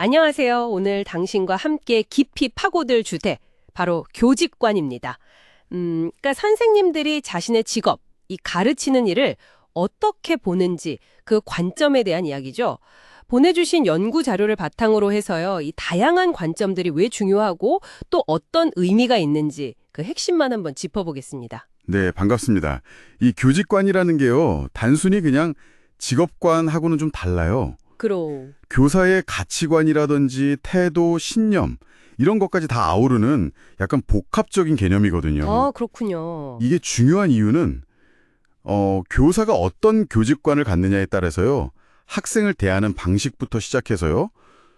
안녕하세요. 오늘 당신과 함께 깊이 파고들 주제, 바로 교직관입니다. 음, 그러니까 선생님들이 자신의 직업, 이 가르치는 일을 어떻게 보는지 그 관점에 대한 이야기죠. 보내주신 연구 자료를 바탕으로 해서요, 이 다양한 관점들이 왜 중요하고 또 어떤 의미가 있는지 그 핵심만 한번 짚어보겠습니다. 네, 반갑습니다. 이 교직관이라는 게요, 단순히 그냥 직업관하고는 좀 달라요. 그럼. 교사의 가치관이라든지 태도, 신념, 이런 것까지 다 아우르는 약간 복합적인 개념이거든요. 아, 그렇군요. 이게 중요한 이유는, 어, 교사가 어떤 교직관을 갖느냐에 따라서요, 학생을 대하는 방식부터 시작해서요,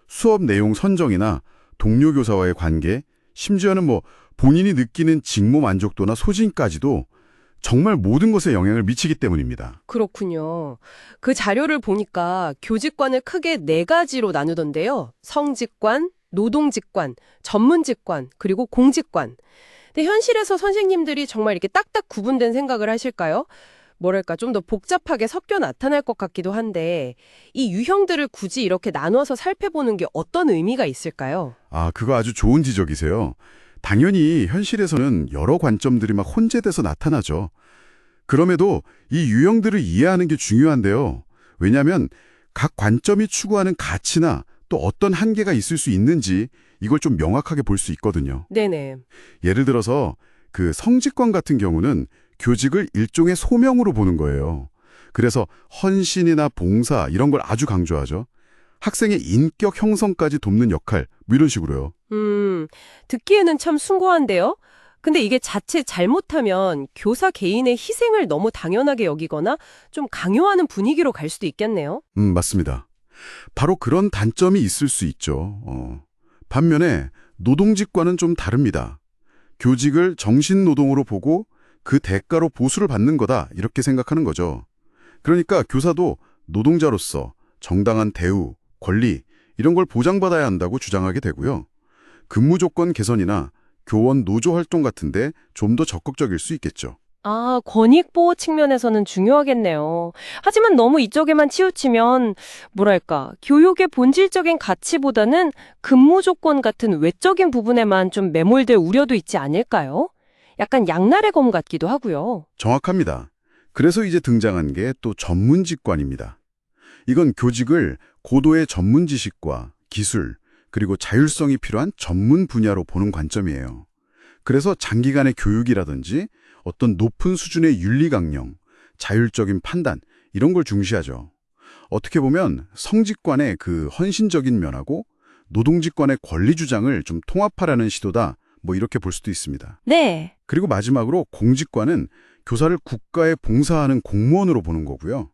수업 내용 선정이나 동료 교사와의 관계, 심지어는 뭐 본인이 느끼는 직무 만족도나 소진까지도 정말 모든 것에 영향을 미치기 때문입니다. 그렇군요. 그 자료를 보니까 교직관을 크게 네 가지로 나누던데요. 성직관, 노동직관, 전문직관, 그리고 공직관. 근데 현실에서 선생님들이 정말 이렇게 딱딱 구분된 생각을 하실까요? 뭐랄까 좀 더 복잡하게 섞여 나타날 것 같기도 한데 이 유형들을 굳이 이렇게 나눠서 살펴보는 게 어떤 의미가 있을까요? 아, 그거 아주 좋은 지적이세요. 당연히 현실에서는 여러 관점들이 막 혼재돼서 나타나죠. 그럼에도 이 유형들을 이해하는 게 중요한데요. 왜냐하면 각 관점이 추구하는 가치나 또 어떤 한계가 있을 수 있는지 이걸 좀 명확하게 볼 수 있거든요. 네네. 예를 들어서 그 성직관 같은 경우는 교직을 일종의 소명으로 보는 거예요. 그래서 헌신이나 봉사 이런 걸 아주 강조하죠. 학생의 인격 형성까지 돕는 역할, 뭐 이런 식으로요. 음, 듣기에는 참 숭고한데요? 근데 이게 자칫 잘못하면 교사 개인의 희생을 너무 당연하게 여기거나 좀 강요하는 분위기로 갈 수도 있겠네요. 음, 맞습니다. 바로 그런 단점이 있을 수 있죠. 어. 반면에 노동직과는 좀 다릅니다. 교직을 정신노동으로 보고 그 대가로 보수를 받는 거다 이렇게 생각하는 거죠. 그러니까 교사도 노동자로서 정당한 대우, 권리 이런 걸 보장받아야 한다고 주장하게 되고요. 근무 조건 개선이나 교원 노조 활동 같은데 좀 더 적극적일 수 있겠죠. 아, 권익 보호 측면에서는 중요하겠네요. 하지만 너무 이쪽에만 치우치면, 뭐랄까, 교육의 본질적인 가치보다는 근무 조건 같은 외적인 부분에만 좀 매몰될 우려도 있지 않을까요? 약간 양날의 검 같기도 하고요. 정확합니다. 그래서 이제 등장한 게 또 전문 직관입니다. 이건 교직을 고도의 전문 지식과 기술, 그리고 자율성이 필요한 전문 분야로 보는 관점이에요. 그래서 장기간의 교육이라든지 어떤 높은 수준의 윤리 강령, 자율적인 판단 이런 걸 중시하죠. 어떻게 보면 성직관의 그 헌신적인 면하고 노동직관의 권리 주장을 좀 통합하려는 시도다. 뭐 이렇게 볼 수도 있습니다. 네. 그리고 마지막으로 공직관은 교사를 국가에 봉사하는 공무원으로 보는 거고요.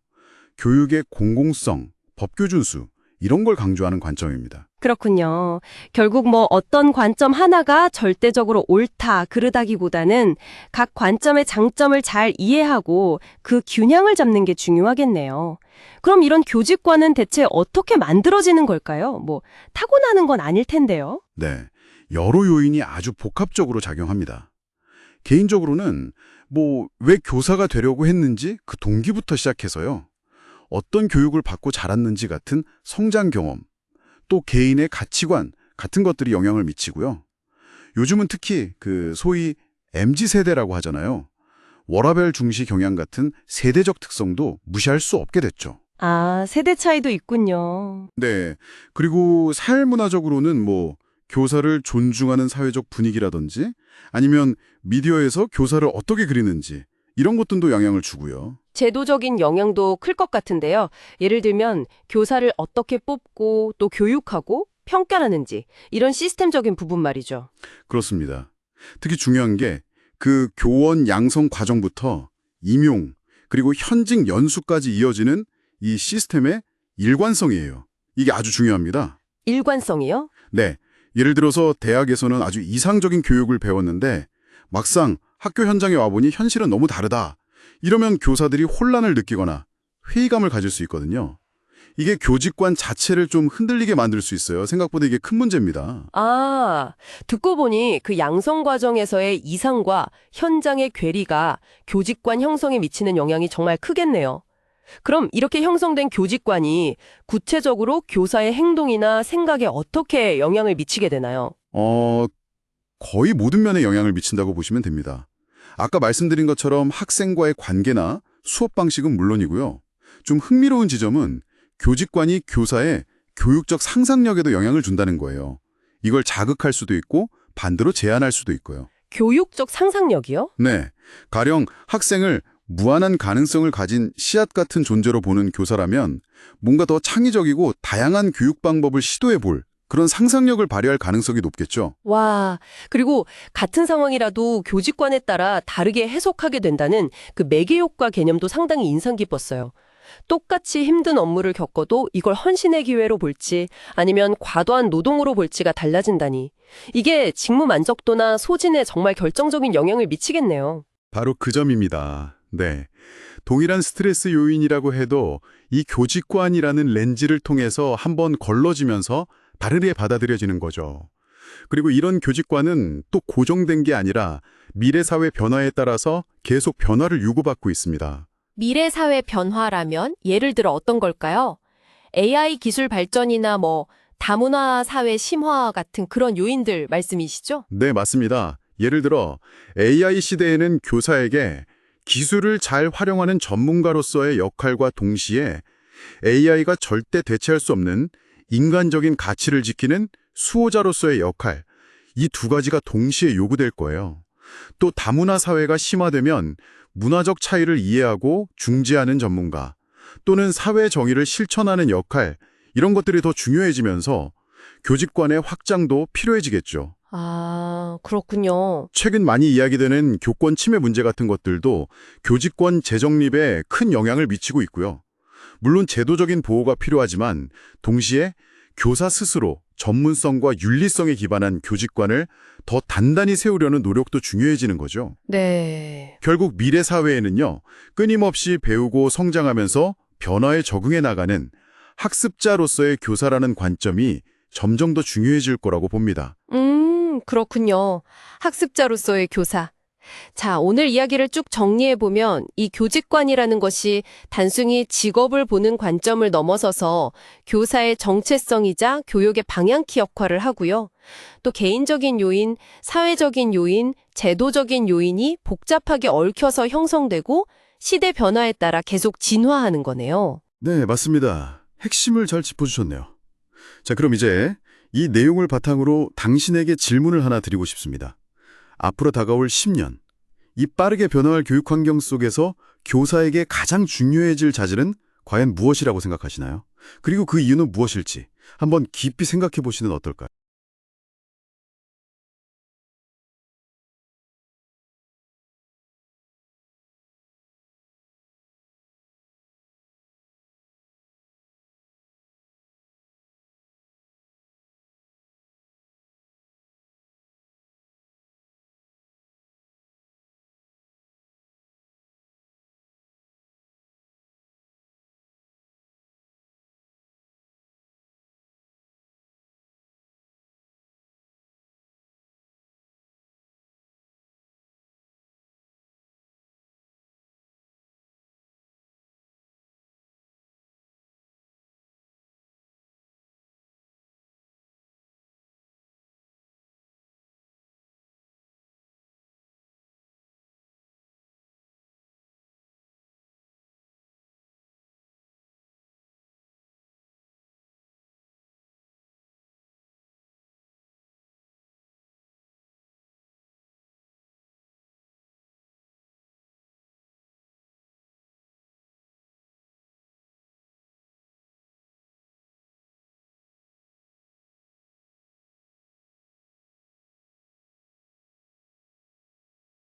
교육의 공공성, 법규 준수 이런 걸 강조하는 관점입니다. 그렇군요. 결국 뭐 어떤 관점 하나가 절대적으로 옳다, 그르다기보다는 각 관점의 장점을 잘 이해하고 그 균형을 잡는 게 중요하겠네요. 그럼 이런 교직관은 대체 어떻게 만들어지는 걸까요? 뭐 타고나는 건 아닐 텐데요. 네, 여러 요인이 아주 복합적으로 작용합니다. 개인적으로는 뭐 왜 교사가 되려고 했는지 그 동기부터 시작해서요. 어떤 교육을 받고 자랐는지 같은 성장 경험, 또 개인의 가치관 같은 것들이 영향을 미치고요. 요즘은 특히 그 소위 MZ세대라고 하잖아요. 워라벨 중시 경향 같은 세대적 특성도 무시할 수 없게 됐죠. 아, 세대 차이도 있군요. 네. 그리고 사회 문화적으로는 뭐 교사를 존중하는 사회적 분위기라든지 아니면 미디어에서 교사를 어떻게 그리는지 이런 것들도 영향을 주고요. 제도적인 영향도 클 것 같은데요. 예를 들면 교사를 어떻게 뽑고 또 교육하고 평가하는지 이런 시스템적인 부분 말이죠. 그렇습니다. 특히 중요한 게 그 교원 양성 과정부터 임용 그리고 현직 연수까지 이어지는 이 시스템의 일관성이에요. 이게 아주 중요합니다. 일관성이요? 네. 예를 들어서 대학에서는 아주 이상적인 교육을 배웠는데 막상 학교 현장에 와보니 현실은 너무 다르다. 이러면 교사들이 혼란을 느끼거나 회의감을 가질 수 있거든요. 이게 교직관 자체를 좀 흔들리게 만들 수 있어요. 생각보다 이게 큰 문제입니다. 아, 듣고 보니 그 양성 과정에서의 이상과 현장의 괴리가 교직관 형성에 미치는 영향이 정말 크겠네요. 그럼 이렇게 형성된 교직관이 구체적으로 교사의 행동이나 생각에 어떻게 영향을 미치게 되나요? 어, 거의 모든 면에 영향을 미친다고 보시면 됩니다. 아까 말씀드린 것처럼 학생과의 관계나 수업 방식은 물론이고요. 좀 흥미로운 지점은 교직관이 교사의 교육적 상상력에도 영향을 준다는 거예요. 이걸 자극할 수도 있고 반대로 제한할 수도 있고요. 교육적 상상력이요? 네. 가령 학생을 무한한 가능성을 가진 씨앗 같은 존재로 보는 교사라면 뭔가 더 창의적이고 다양한 교육 방법을 시도해 볼 그런 상상력을 발휘할 가능성이 높겠죠. 와, 그리고 같은 상황이라도 교직관에 따라 다르게 해석하게 된다는 그 매개 효과 개념도 상당히 인상 깊었어요. 똑같이 힘든 업무를 겪어도 이걸 헌신의 기회로 볼지 아니면 과도한 노동으로 볼지가 달라진다니. 이게 직무 만족도나 소진에 정말 결정적인 영향을 미치겠네요. 바로 그 점입니다. 네. 동일한 스트레스 요인이라고 해도 이 교직관이라는 렌즈를 통해서 한번 걸러지면서 다르게 받아들여지는 거죠. 그리고 이런 교직관은 또 고정된 게 아니라 미래 사회 변화에 따라서 계속 변화를 유고받고 있습니다. 미래 사회 변화라면 예를 들어 어떤 걸까요? AI 기술 발전이나 뭐 다문화 사회 심화 같은 그런 요인들 말씀이시죠? 네, 맞습니다. 예를 들어 AI 시대에는 교사에게 기술을 잘 활용하는 전문가로서의 역할과 동시에 AI가 절대 대체할 수 없는 인간적인 가치를 지키는 수호자로서의 역할, 이 두 가지가 동시에 요구될 거예요. 또 다문화 사회가 심화되면 문화적 차이를 이해하고 중재하는 전문가, 또는 사회 정의를 실천하는 역할, 이런 것들이 더 중요해지면서 교직관의 확장도 필요해지겠죠. 아, 그렇군요. 최근 많이 이야기되는 교권 침해 문제 같은 것들도 교직권 재정립에 큰 영향을 미치고 있고요. 물론 제도적인 보호가 필요하지만 동시에 교사 스스로 전문성과 윤리성에 기반한 교직관을 더 단단히 세우려는 노력도 중요해지는 거죠. 네. 결국 미래 사회에는요, 끊임없이 배우고 성장하면서 변화에 적응해 나가는 학습자로서의 교사라는 관점이 점점 더 중요해질 거라고 봅니다. 음, 그렇군요. 학습자로서의 교사. 자, 오늘 이야기를 쭉 정리해보면 이 교직관이라는 것이 단순히 직업을 보는 관점을 넘어서서 교사의 정체성이자 교육의 방향키 역할을 하고요. 또 개인적인 요인, 사회적인 요인, 제도적인 요인이 복잡하게 얽혀서 형성되고 시대 변화에 따라 계속 진화하는 거네요. 네, 맞습니다. 핵심을 잘 짚어주셨네요. 자, 그럼 이제 이 내용을 바탕으로 당신에게 질문을 하나 드리고 싶습니다. 앞으로 다가올 10년, 이 빠르게 변화할 교육 환경 속에서 교사에게 가장 중요해질 자질은 과연 무엇이라고 생각하시나요? 그리고 그 이유는 무엇일지 한번 깊이 생각해 보시는 어떨까요?